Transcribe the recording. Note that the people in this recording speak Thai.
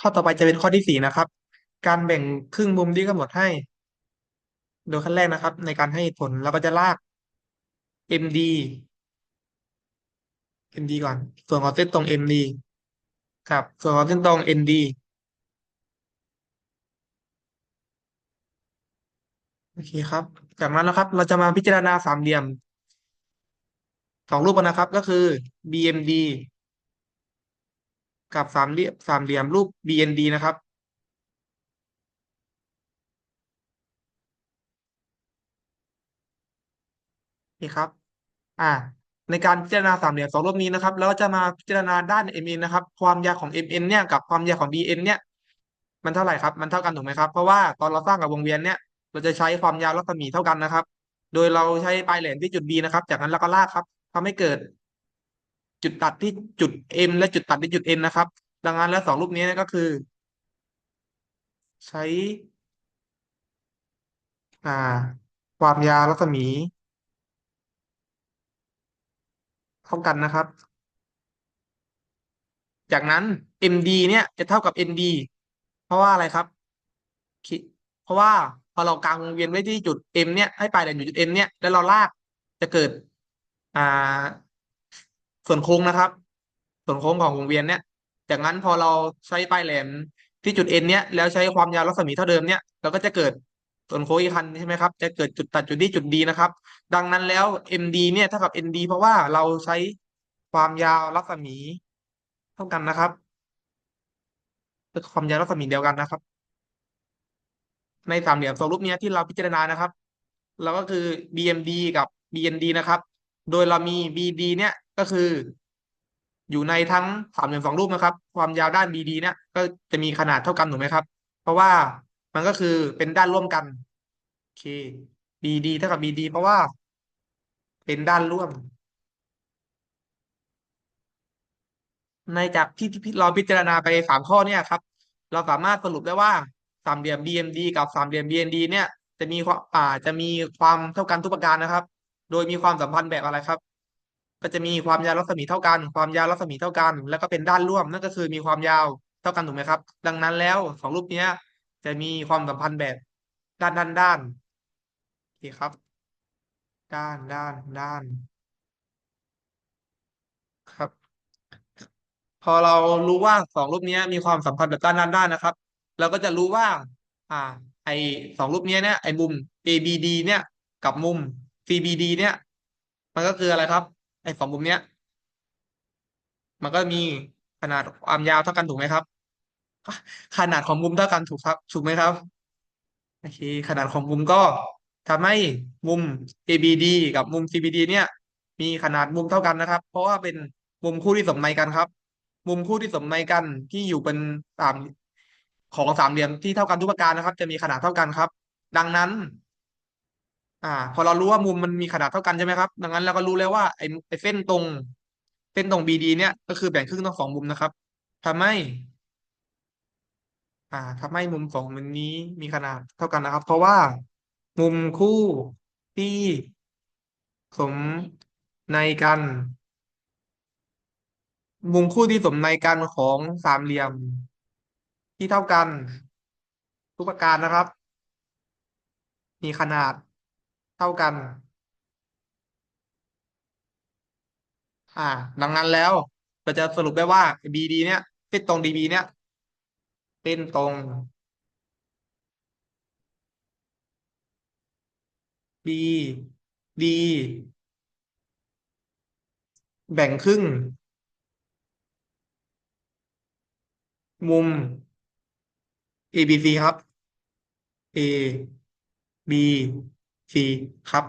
ข้อต่อไปจะเป็นข้อที่สี่นะครับ การแบ่งครึ่งมุมที่กำหนดให้ โดยขั้นแรกนะครับ ในการให้ผลเราก็จะลาก MD MD ก่อน ส่วนของเส้นตรง MD ครับ ส่วนของเส้นตรง ND โอเคครับ จากนั้นนะครับ เราจะมาพิจารณาสามเหลี่ยมสองรูปนะครับก็คือ BMD กับสามเหลี่ยมสามเหลี่ยมรูป BND นะครับ นี่ครับ อ่า ในการพิจารณาสามเหลี่ยมสองรูปนี้นะครับ แล้วก็จะมาพิจารณาด้าน MN นะครับ ความยาวของ MN เนี่ยกับความยาวของ BN เนี่ย มันเท่าไหร่ครับ มันเท่ากันถูกไหมครับ เพราะว่าตอนเราสร้างกับวงเวียนเนี่ย เราจะใช้ความยาวรัศมีเท่ากันนะครับ โดยเราใช้ปลายแหลมที่จุด B นะครับ จากนั้นเราก็ลากครับทำให้เกิด จุดตัดที่จุด M และจุดตัดที่จุด N นะครับ ดังนั้นแล้วสองรูปนี้ก็คือ ใช้ อ่า ความยาวรัศมี เท่ากันนะครับ จากนั้น MD เนี่ยจะเท่ากับ ND เพราะว่าอะไรครับ เพราะว่าพอเรากางวงเวียนไว้ที่จุด M เนี่ยให้ปลายแหลมอยู่จุด M เนี่ยแล้วเราลากจะเกิด อ่า ส่วนโค้งนะครับ ส่วนโค้งของวงเวียนเนี่ยจากนั้นพอเราใช้ปลายแหลมที่จุด N เนี่ยแล้วใช้ความยาวรัศมีเท่าเดิมเนี่ยเราก็จะเกิดส่วนโค้งอีกคันใช่ไหมครับ จะเกิดจุดตัดจุดที่จุด D นะครับ ดังนั้นแล้ว MD เนี่ยเท่ากับ ND เพราะว่าเราใช้ความยาวรัศมีเท่ากันนะครับคือความยาวรัศมีเดียวกันนะครับ ในสามเหลี่ยมทรงรูปเนี้ยที่เราพิจารณานะครับ เราก็คือ BMD กับ BND นะครับ โดยเรามี BD เนี่ย ก็คือ อยู่ในทั้งสามเหลี่ยมสองรูปนะครับ ความยาวด้าน BD เนี่ย ก็จะมีขนาดเท่ากันถูกไหมครับ เพราะว่ามันก็คือเป็นด้านร่วมกันโอเค BD เท่ากับ BD เพราะว่า เป็นด้านร่วม ในจากที่ที่เราพิจารณาไปสามข้อเนี่ยครับ เราสามารถสรุปได้ว่าสามเหลี่ยม BMD กับสามเหลี่ยม BND เนี่ยจะมีความอ่าจะมีความเท่ากันทุกประการนะครับ โดยมีความสัมพันธ์แบบอะไรครับ ก็จะมีความยาวรัศมีเท่ากัน ความยาวรัศมีเท่ากัน แล้วก็เป็นด้านร่วมนั่นก็คือมีความยาวเท่ากันถูกไหมครับ ดังนั้นแล้วสองรูปเนี้ยจะมีความสัมพันธ์แบบด้านด้านด้านโอเคครับ ด้านด้านด้าน ครับ พอเรารู้ว่าสองรูปนี้มีความสัมพันธ์แบบด้านด้านด้านนะครับเราก็จะรู้ว่า อ่า ไอสองรูปนี้เนี่ยไอมุม ABD เนี่ย กับมุม CBD เนี่ย มันก็คืออะไรครับ ไอ้สองมุมเนี้ย มันก็มีขนาดความยาวเท่ากันถูกไหมครับ ขนาดของมุมเท่ากันถูกครับ ถูกไหมครับโอเคขนาดของมุมก็ทำให้มุม ABD กับมุม CBD เนี่ย มีขนาดมุมเท่ากันนะครับ เพราะว่าเป็นมุมคู่ที่สมในกันครับ มุมคู่ที่สมในกันที่อยู่เป็นสามของสามเหลี่ยมที่เท่ากันทุกประการนะครับ จะมีขนาดเท่ากันครับ ดังนั้น อ่า พอเรารู้ว่ามุมมันมีขนาดเท่ากันใช่ไหมครับ ดังนั้นเราก็รู้แล้วว่าไอ้ไอ้เส้นตรง เส้นตรง BD เนี่ย ก็คือแบ่งครึ่งทั้งสองมุมนะครับทำให้อ่าทำให้มุมสองมุมนี้มีขนาดเท่ากันนะครับ เพราะว่ามุมคู่ที่สมในกัน มุมคู่ที่สมในกันของสามเหลี่ยม ที่เท่ากัน ทุกประการนะครับ มีขนาด เท่ากัน อ่า ดังนั้นแล้วเราจะสรุปได้ว่า BD เนี่ยเส้นตรง DB เนี่ยเส้นตรง B D แบ่งครึ่ง มุม ABC ครับ A B C ครับ